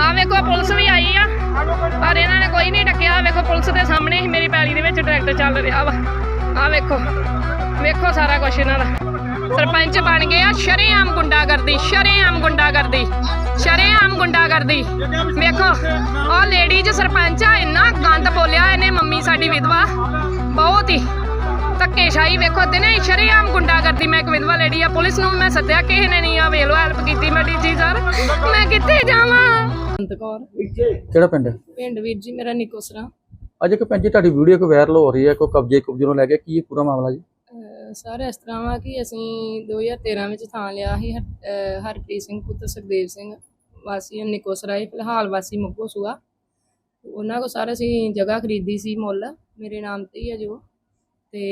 ਆ ਵੇਖੋ ਪੁਲਿਸ ਵੀ ਆਈ ਆ। ਪਰ ਇਹਨਾਂ ਨੇ ਕੋਈ ਨਹੀਂ ਡੱਕਿਆ। ਵੇਖੋ, ਪੁਲਿਸ ਦੇ ਸਾਹਮਣੇ ਹੀ ਮੇਰੀ ਪੈਲੀ ਦੇ ਵਿੱਚ ਟਰੈਕਟਰ ਚੱਲ ਰਿਹਾ ਵਾ। ਆ ਵੇਖੋ ਵੇਖੋ ਸਾਰਾ ਕੁਝ ਇਹਨਾਂ ਦਾ। ਸਰਪੰਚ ਬਣ ਗਏ ਆ, ਸ਼ਰੇਆਮ ਗੁੰਡਾਗਰਦੀ ਸ਼ਰੇਆਮ ਗੁੰਡਾਗਰਦੀ ਸ਼ਰੇਆਮ ਗੁੰਡਾਗਰਦੀ। ਵੇਖੋ ਉਹ ਲੇਡੀਜ ਸਰਪੰਚ ਆ, ਇੰਨਾ ਗੰਦ ਬੋਲਿਆ ਇਹਨੇ ਮੰਮੀ ਸਾਡੀ ਵਿਧਵਾ। ਬਹੁਤ ਹੀ ਧੱਕੇਸ਼ਾਹੀ ਵੇਖੋ, ਦਿਨੇ ਸ਼ਰੇਆਮ ਗੁੰਡਾਗਰਦੀ। ਮੈਂ ਇੱਕ ਵਿਧਵਾ ਲੇਡੀ ਆ, ਪੁਲਿਸ ਨੂੰ ਮੈਂ ਸੱਦਿਆ, ਕਿਸੇ ਨੇ ਨਹੀਂ ਆ, ਵੇਖ ਲੋ ਹੈਲਪ ਕੀਤੀ, ਮੈਂ ਮੈਂ ਕਿੱਥੇ ਜਾਵਾਂ? ਕੌਰ ਕਿਹੜਾ ਪਿੰਡ? ਹੈ ਪਿੰਡ ਵੀਰ ਜੀ ਮੇਰਾ ਨਿਕੋਸਰਾ ਅੱਜ ਇੱਕ ਭੈਣ ਜੀ ਤੁਹਾਡੀ ਵੀਡੀਓ ਕੋ ਵਾਇਰਲ ਹੋ ਰਹੀ ਹੈ ਕੋਈ ਕਬਜ਼ੇ ਕੁਬਜ਼ੇ ਨੂੰ ਲੈ ਕੇ ਕੀ ਇਹ ਪੂਰਾ ਮਾਮਲਾ ਜੀ? ਅਹ ਸਰ ਇਸ ਤਰ੍ਹਾਂ ਵਾ ਕਿ ਅਸੀਂ 2013 ਵਿੱਚ ਥਾਂ ਲਿਆ ਸੀ ਹਰ- ਅਹ ਹਰਪ੍ਰੀਤ ਸਿੰਘ ਪੁੱਤਰ ਸੁਖਦੇਵ ਸਿੰਘ ਵਾਸੀ ਨਿਕੋਸਰਾ ਇਹ ਫਿਲਹਾਲ ਵਾਸੀ ਮੁੱਗੋ ਸੂਆ। ਉਹਨਾਂ ਕੋ ਸਾਰੇ ਅਸੀਂ ਜਗ੍ਹਾ ਖਰੀਦੀ ਸੀ ਮੁੱਲ ਮੇਰੇ ਨਾਮ ਤੇ ਹੀ ਹੈ ਜੋ। ਤੇ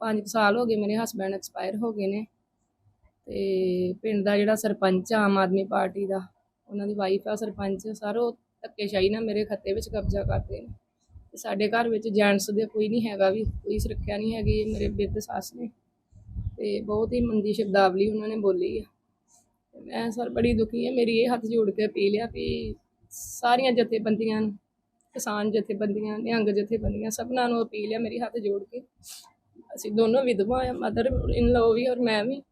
5 ਸਾਲ ਹੋ ਗਏ ਮੇਰੇ ਹਸਬੰਡ ਐਕਸਪਾਇਰ ਹੋ ਗਏ ਨੇ। ਤੇ ਪਿੰਡ ਦਾ ਜਿਹੜਾ ਸਰਪੰਚ ਆਮ ਆਦਮੀ ਪਾਰਟੀ ਦਾ, ਉਹਨਾਂ ਦੀ ਵਾਈਫ ਆ ਸਰਪੰਚ, ਸਰ ਉਹ ਧੱਕੇਸ਼ਾਹੀ ਨਾਲ ਮੇਰੇ ਖੱਤੇ ਵਿੱਚ ਕਬਜ਼ਾ ਕਰਦੇ ਨੇ। ਤੇ ਸਾਡੇ ਘਰ ਵਿੱਚ ਜੈਂਟਸ ਦੇ ਕੋਈ ਨਹੀਂ ਹੈਗਾ ਵੀ, ਕੋਈ ਸੁਰੱਖਿਆ ਨਹੀਂ ਹੈਗੀ, ਇਹ ਮੇਰੇ ਬਿਰਧ ਸੱਸ ਨੇ। ਤੇ ਬਹੁਤ ਹੀ ਮੰਦੀ ਸ਼ਬਦਾਵਲੀ ਉਹਨਾਂ ਨੇ ਬੋਲੀ ਆ। ਮੈਂ ਸਰ ਬੜੀ ਦੁਖੀ ਹਾਂ ਮੇਰੀ ਇਹ ਹੱਥ ਜੋੜ ਕੇ ਅਪੀਲ ਆ ਵੀ ਸਾਰੀਆਂ ਜਥੇਬੰਦੀਆਂ, ਕਿਸਾਨ ਜਥੇਬੰਦੀਆਂ, ਨਿਹੰਗ ਜਥੇਬੰਦੀਆਂ, ਸਭਨਾਂ ਨੂੰ ਅਪੀਲ ਆ ਮੇਰੀ ਹੱਥ ਜੋੜ ਕੇ। ਅਸੀਂ ਦੋਨੋਂ ਵਿਧਵਾ ਆ, ਮਦਰ ਇਨ ਲੋ ਵੀ ਔਰ ਮੈਂ ਵੀ।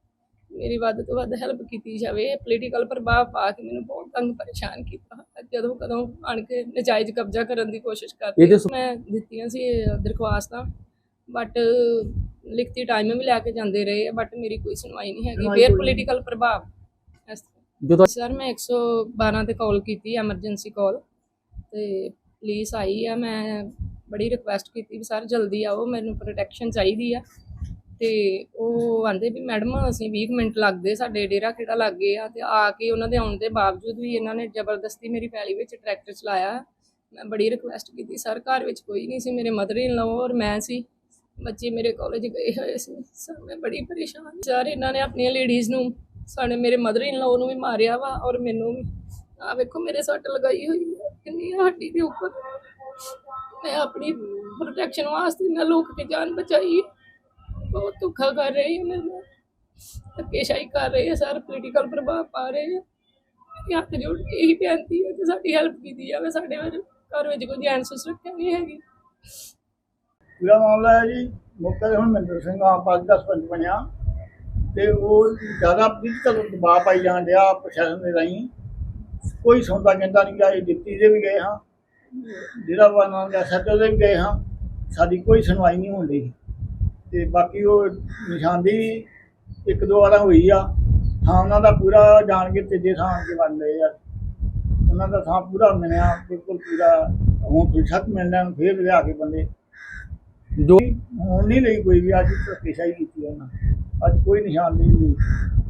ਮੇਰੀ ਵੱਧ ਤੋਂ ਵੱਧ ਹੈਲਪ ਕੀਤੀ ਜਾਵੇ ਪੋਲੀਟੀਕਲ ਪ੍ਰਭਾਵ ਪਾ ਕੇ ਮੈਨੂੰ ਬਹੁਤ ਤੰਗ ਪਰੇਸ਼ਾਨ ਕੀਤਾ। ਜਦੋਂ ਕਦੋਂ ਆਣ ਕੇ ਨਜਾਇਜ਼ ਕਬਜ਼ਾ ਕਰਨ ਦੀ ਕੋਸ਼ਿਸ਼ ਕਰਦੇ ਮੈਂ ਦਿੱਤੀਆਂ ਸੀ ਦਰਖਾਸਤਾਂ। ਬਟ ਲਿਖਤੀ ਟਾਈਮ ਵੀ ਲੈ ਕੇ ਜਾਂਦੇ ਰਹੇ ਬਟ ਮੇਰੀ ਕੋਈ ਸੁਣਵਾਈ ਨਹੀਂ ਹੈਗੀ। ਫੇਰ ਪੋਲੀਟੀਕਲ ਪ੍ਰਭਾਵ। ਜਦੋਂ ਸਰ ਮੈਂ 112 ਤੇ ਕਾਲ ਕੀਤੀ ਐਮਰਜੈਂਸੀ ਕਾਲ ਤੇ ਪੁਲਿਸ ਆਈ ਆ ਮੈਂ ਬੜੀ ਰਿਕੁਐਸਟ ਕੀਤੀ ਵੀ ਸਰ ਜਲਦੀ ਆਓ ਮੈਨੂੰ ਪ੍ਰੋਟੈਕਸ਼ਨ ਚਾਹੀਦੀ ਆ। ਤੇ ਉਹ ਆਂਦੇ ਵੀ ਮੈਡਮ, ਅਸੀਂ 20 ਕੁ ਮਿੰਟ ਲੱਗਦੇ, ਸਾਡੇ ਡੇਰਾ ਕਿਹੜਾ ਲੱਗ ਗਏ ਆ ਤੇ ਆ ਕੇ ਉਹਨਾਂ ਦੇ ਆਉਣ ਦੇ ਬਾਵਜੂਦ ਵੀ ਇਹਨਾਂ ਨੇ ਜ਼ਬਰਦਸਤੀ ਮੇਰੀ ਪੈਲੀ ਵਿੱਚ ਟਰੈਕਟਰ ਚਲਾਇਆ। ਮੈਂ ਬੜੀ ਰਿਕੁਐਸਟ ਕੀਤੀ, ਸਰ, ਘਰ ਵਿੱਚ ਕੋਈ ਨਹੀਂ ਸੀ, ਮੇਰੇ ਮਦਰ ਇਨ ਲਾਅ ਔਰ ਮੈਂ ਸੀ। ਬੱਚੇ ਮੇਰੇ ਕਾਲਜ ਗਏ ਹੋਏ ਸੀ। ਸਰ, ਮੈਂ ਬੜੀ ਪਰੇਸ਼ਾਨ ਸਰ, ਇਹਨਾਂ ਨੇ ਆਪਣੀਆਂ ਲੇਡੀਜ਼ ਨੂੰ ਸਾਡੇ ਮੇਰੇ ਮਦਰ ਇਨ ਲਾਅ ਨੂੰ ਵੀ ਮਾਰਿਆ ਵਾ ਔਰ ਮੈਨੂੰ ਵੀ। ਆ ਵੇਖੋ, ਮੇਰੇ ਸੱਟ ਲਗਾਈ ਹੋਈ ਹੈ ਕਿੰਨੀ ਆ ਹੱਡੀ ਦੇ ਉੱਪਰ। ਮੈਂ ਆਪਣੀ ਪ੍ਰੋਟੈਕਸ਼ਨ ਵਾਸਤੇ ਨਾ ਲੋਕ ਕੇ ਜਾਨ ਬਚਾਈ ਬਹੁਤ ਧੋਖਾ ਕਰ ਰਹੇ ਹੈ ਮੇਰੇ ਧੱਕੇਸ਼ਾਹੀ ਕਰ ਰਹੇ ਹੈ ਸਰ ਪੋਲੀਟੀਕਲ ਪ੍ਰਭਾਵ ਪਾ ਰਹੇ ਹੈ ਇਹ ਹੱਥ ਜੋੜ ਕੇ ਇਹੀ ਬੇਨਤੀ ਹੈ ਕਿ ਸਾਡੀ ਹੈਲਪ ਕੀਤੀ ਜਾਵੇ, ਸਾਡੇ ਵਿੱਚ ਘਰ ਵਿੱਚ ਕੋਈ ਜੈਂਟਸ ਸੁਰੱਖਿਆ ਨਹੀਂ ਹੈਗੀ। ਪੂਰਾ ਮਾਮਲਾ ਹੈ ਜੀ ਮੁਕਤਰ ਹੁਣ ਮਹਿੰਦਰ ਸਿੰਘ ਆਪ ਪਾਰਟੀ ਦਾ ਸਰਪੰਚ ਬਣਿਆ ਤੇ ਉਹ ਜ਼ਿਆਦਾ ਪੋਲੀਟੀਕਲ ਦਬਾਅ ਪਾਈ ਜਾਣ ਰਿਹਾ ਪ੍ਰਸ਼ਾਸਨ ਦੇ ਰਾਹੀਂ। ਕੋਈ ਸੁਣਦਾ ਕਹਿੰਦਾ ਨਹੀਂ ਗਿਆ ਇਹ ਡਿਪਟੀ ਦੇ ਵੀ ਗਏ ਹਾਂ। ਜਿਹੜਾ ਵਾਨਾ ਦਾ ਸੱਚੋ ਦੇ ਵੀ ਗਏ ਹਾਂ, ਸਾਡੀ ਕੋਈ ਸੁਣਵਾਈ ਨਹੀਂ ਹੋਣ ਡਈ। ਤੇ ਬਾਕੀ ਉਹ ਨਿਸ਼ਾਨਦੇਹੀ ਇੱਕ ਦੋ ਵਾਰਾਂ ਹੋਈ ਆ। ਥਾਂ ਉਹਨਾਂ ਦਾ ਪੂਰਾ ਜਾਣ ਕੇ ਤੀਜੇ ਥਾਂ ਕੇ ਬਣ ਗਏ ਆ। ਉਹਨਾਂ ਦਾ ਥਾਂ ਪੂਰਾ ਮਿਲਿਆ ਬਿਲਕੁਲ ਪੂਰਾ ਹੁਣ ਫਿਸ਼ਕ ਮਿਲਣਾ ਨੂੰ ਫੇਰ ਲਿਆ ਕੇ ਬੰਦੇ। ਜੋ ਹੁਣ ਨਹੀਂ ਲਈ ਕੋਈ ਵੀ ਅੱਜ ਧੱਕੇਸ਼ਾਹੀ ਕੀਤੀ ਉਹਨਾਂ। ਅੱਜ ਕੋਈ ਨਿਸ਼ਾਨ ਨਹੀਂ ਮਿਲੀ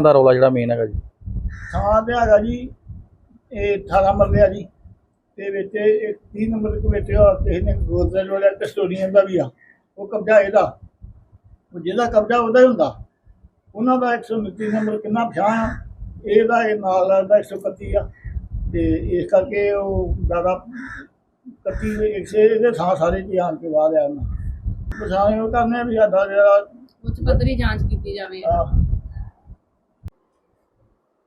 ਦਾ ਰੌਲਾ ਜਿਹੜਾ ਮੇਨ ਹੈਗਾ ਜੀ। ਥਾਂ ਤੇ ਹੈਗਾ ਜੀ ਇਹ 18 ਮਰਲੇ ਆ ਜੀ। ਤੇ ਵਿੱਚ ਇਹ 30 ਨੰਬਰ ਦੇ ਵਿੱਚ ਕਿਸੇ ਨੇ ਗੋਦਰੇਜ ਵਾਲਾ ਕਸਟੋਡੀਅਨ ਦਾ ਵੀ ਆ। ਉਹ ਕਬਜ਼ਾ ਇਹਦਾ। ਉਹ ਜਿਹਦਾ ਕਬਜ਼ਾ ਉਹਦਾ ਹੀ ਹੁੰਦਾ। ਉਹਨਾਂ ਦਾ 129 ਨੰਬਰ ਕਿੰਨਾ ਪਛਾਣ ਆ। ਇਹਦਾ ਇਹ ਨਾਲ ਦਾ 131 ਆ। ਤੇ ਇਸ ਕਰਕੇ ਉਹ ਜ਼ਿਆਦਾ 31 100 ਇਹਦੇ ਥਾਂ ਸਾਰੇ ਜੀ ਆਣ ਕੇ ਬਾਹਰ ਆ ਉਹਨਾਂ। ਪਛਾਣ ਉਹ ਕਰਨੇ ਵੀ ਸਾਡਾ ਜਿਹੜਾ ਉੱਚ ਪੱਧਰੀ ਜਾਂਚ ਕੀਤੀ ਜਾਵੇ।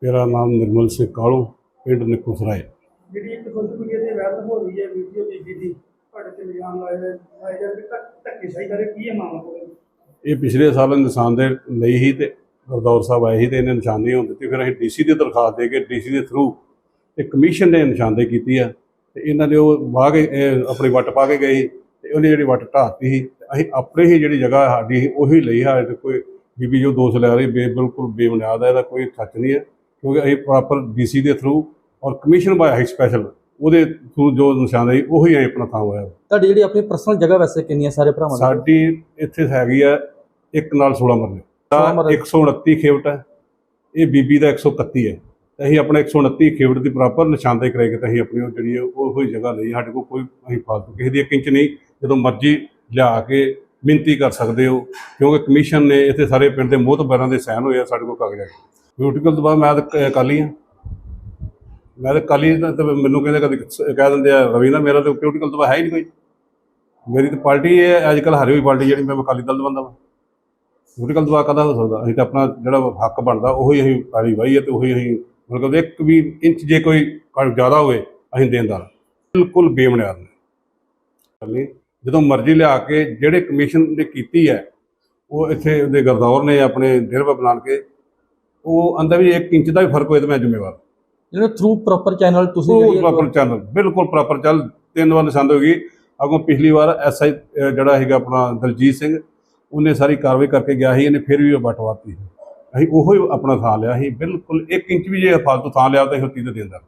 ਮੇਰਾ ਨਾਮ ਨਿਰਮਲ ਸਿੰਘ ਕਾਲੂ ਪਿੰਡ ਨਿੱਕੂਸਰਾਏ। ਜਿਹੜੀ ਇੱਕ ਮੀਡੀਆ ਤੇ ਵਾਇਰਲ ਹੋ ਰਹੀ ਹੈ ਵੀਡੀਓ ਦੇਖੀ ਦੀ ਤੁਹਾਡੇ ਤੇ ਇਲਜ਼ਾਮ ਲਾਏ ਹੋਏ ਲਾਏ ਜਾਂਦੇ ਧੱਕੇ ਸਹੀ ਕਰੇ ਕੀ ਹੈ ਮਾਮਲਾ ਇਹ ਪਿਛਲੇ ਸਾਲ ਨਿਸ਼ਾਨ ਦੇ ਲਈ ਹੀ ਤੇ ਗੁਰਦੌਰ ਸਾਹਿਬ ਆਏ ਸੀ ਤੇ ਇਹਨੇ ਨਿਸ਼ਾਨੀ ਹੋਣ ਦਿੱਤੀ। ਫਿਰ ਅਸੀਂ ਡੀਸੀ ਦੀ ਦਰਖਾਸਤ ਦੇ ਕੇ ਡੀਸੀ ਦੇ ਥਰੂ ਤੇ ਕਮਿਸ਼ਨ ਨੇ ਨਿਸ਼ਾਨਦੇਹੀ ਕੀਤੀ ਆ ਤੇ ਇਹਨਾਂ ਦੇ ਉਹ ਵਾਹ ਕੇ ਆਪਣੀ ਵੱਟ ਪਾ ਕੇ ਗਏ ਤੇ ਉਹਨੇ ਜਿਹੜੀ ਵੱਟ ਢਾਤੀ ਸੀ ਅਸੀਂ ਆਪਣੇ ਹੀ ਜਿਹੜੀ ਜਗ੍ਹਾ ਸਾਡੀ ਉਹੀ ਲਈ ਹੈ ਤੇ ਕੋਈ ਬੀਬੀ ਜੋ ਦੋਸ਼ ਲੈ ਰਹੀ ਬੇ ਬਿਲਕੁਲ ਬੇਬੁਨਿਆਦ ਹੈ ਇਹਦਾ ਕੋਈ ਸੱਚ ਨਹੀਂ ਹੈ ਕਿਉਂਕਿ ਅਸੀਂ ਪ੍ਰੋਪਰ ਡੀਸੀ ਦੇ ਥਰੂ ਔਰ ਕਮਿਸ਼ਨ ਬਾਇਆ ਹੈ ਸਪੈਸ਼ਲ ਉਹਦੇ ਥਰੂ ਜੋ ਨਿਸ਼ਾਨਦੇਹੀ ਉਹੀ ਅਸੀਂ ਆਪਣਾ ਥਾਂ ਹੋਇਆ। ਤੁਹਾਡੀ ਜਿਹੜੀ ਆਪਣੀ ਪਰਸਨਲ ਜਗ੍ਹਾ ਵੈਸੇ ਕਿੰਨੀਆਂ ਸਾਰੇ ਭਰਾਵਾਂ ਦੀ? ਸਾਡੀ ਇੱਥੇ ਹੈਗੀ ਆ ਇੱਕ ਨਾਲ 16 ਮਰਲੇ। 16 ਮਰਲੇ। 129 ਖੇਵਟ ਹੈ। ਇਹ ਬੀਬੀ ਦਾ 131 ਹੈ। ਤੇ ਅਸੀਂ ਆਪਣਾ 129 ਖੇਵਟ ਦੀ ਪ੍ਰੋਪਰ ਨਿਸ਼ਾਨਦੇਹੀ ਕਰਾਈ ਕਿ ਤੇ ਅਸੀਂ ਆਪਣੀ ਉਹ ਜਿਹੜੀ ਹੈ ਉਹ ਹੀ ਜਗ੍ਹਾ ਲਈ। ਸਾਡੇ ਕੋਲ ਕੋਈ ਅਸੀਂ ਫਾਲਤੂ ਕਿਸੇ ਦੀ ਇੱਕ ਇੰਚ ਨਹੀਂ। ਜਦੋਂ ਮਰਜ਼ੀ ਲਿਆ ਕੇ ਮਿਹਨਤੀ ਕਰ ਸਕਦੇ ਹੋ। ਕਿਉਂਕਿ ਕਮਿਸ਼ਨ ਨੇ ਇੱਥੇ ਸਾਰੇ ਪਿੰਡ ਦੇ ਮੋਹਤਬਰਾਂ ਦੇ ਸਾਈਨ ਹੋਏ ਆ ਸਾਡੇ ਕੋਲ ਕਾਗਜ਼ਾਂ ਬਿਊਟੀਕਲ ਤੋਂ ਬਾਅਦ ਮੈਂ ਤਾਂ ਕਾਲੀ ਹਾਂ। ਮੈਂ ਤਾਂ ਕਾਲੀ ਦਾ ਤੇ ਮੈਨੂੰ ਕਹਿੰਦੇ ਕਦੇ ਕਹਿ ਦਿੰਦੇ ਆ ਰਵੀ ਨਾ ਮੇਰਾ ਤਾਂ ਬਿਊਟੀਕਲ ਤੋਂ ਬਾਅਦ ਹੈ ਹੀ ਨਹੀਂ ਕੋਈ। ਮੇਰੀ ਤਾਂ ਪਾਰਟੀ ਹੈ ਅੱਜ ਕੱਲ੍ਹ ਹਰੀ ਹੋਈ ਪਾਰਟੀ ਜਿਹੜੀ ਮੈਂ ਅਕਾਲੀ ਦਲ ਦਾ ਬੰਦਾ ਵਾ। ਪੋਲੀਟੀਕਲ ਦਵਾ ਕਦਾ ਹੋ ਸਕਦਾ? ਅਸੀਂ ਤਾਂ ਆਪਣਾ ਜਿਹੜਾ ਹੱਕ ਬਣਦਾ ਉਹੀ ਅਸੀਂ ਕਾਲੀ ਵਾਹੀ ਹੈ ਤੇ ਉਹੀ ਅਸੀਂ ਮਤਲਬ ਇੱਕ ਵੀ ਇੰਚ ਜੇ ਕੋਈ ਜ਼ਿਆਦਾ ਹੋਵੇ ਅਸੀਂ ਦੇਣਦਾਰ ਬਿਲਕੁਲ ਬੇਬੁਨਿਆਦ ਨੇ। ਜਦੋਂ ਮਰਜ਼ੀ ਲਿਆ ਕੇ ਜਿਹੜੇ ਕਮਿਸ਼ਨ ਨੇ ਕੀਤੀ ਹੈ ਉਹ ਇੱਥੇ ਉਹਦੇ ਗਰਦੌਰ ਨੇ ਆਪਣੇ ਡੇਰੇ ਬਣਾ ਕੇ ਉਹ ਅੰਦਰ ਵੀ 1 ਇੰਚ ਦਾ ਵੀ ਫ਼ਰਕ ਹੋਏ ਤਾਂ ਮੈਂ ਜ਼ਿੰਮੇਵਾਰ ਜਿਹੜੇ ਥਰੂ ਪ੍ਰੋਪਰ ਚੈਨਲ ਤੁਸੀਂ ਪ੍ਰੋਪਰ ਚੱਲ ਬਿਲਕੁਲ ਪ੍ਰੋਪਰ ਚੱਲ ਤਿੰਨ ਵਾਰ ਨਿਸ਼ਾਨ ਹੋ ਗਈ ਅੱਗੋਂ ਪਿਛਲੀ ਵਾਰ ਐਸਆਈ ਜਿਹੜਾ ਹੈਗਾ ਆਪਣਾ ਦਲਜੀਤ ਸਿੰਘ ਉਹਨੇ ਸਾਰੀ ਕਾਰਵਾਈ ਕਰਕੇ ਗਿਆ ਸੀ, ਇਹਨੇ ਫਿਰ ਵੀ ਉਹ ਬਟਵਾਤੀ ਅਸੀਂ ਉਹੋ ਹੀ ਆਪਣਾ ਥਾਂ ਲਿਆ ਸੀ, ਬਿਲਕੁਲ 1 ਇੰਚ ਵੀ ਜੇ ਫਾਲਤੂ ਥਾਂ ਲਿਆ ਤਾਂ ਅਸੀਂ ਉੱਤੀ ਦੇ ਦਿੰਦਾ।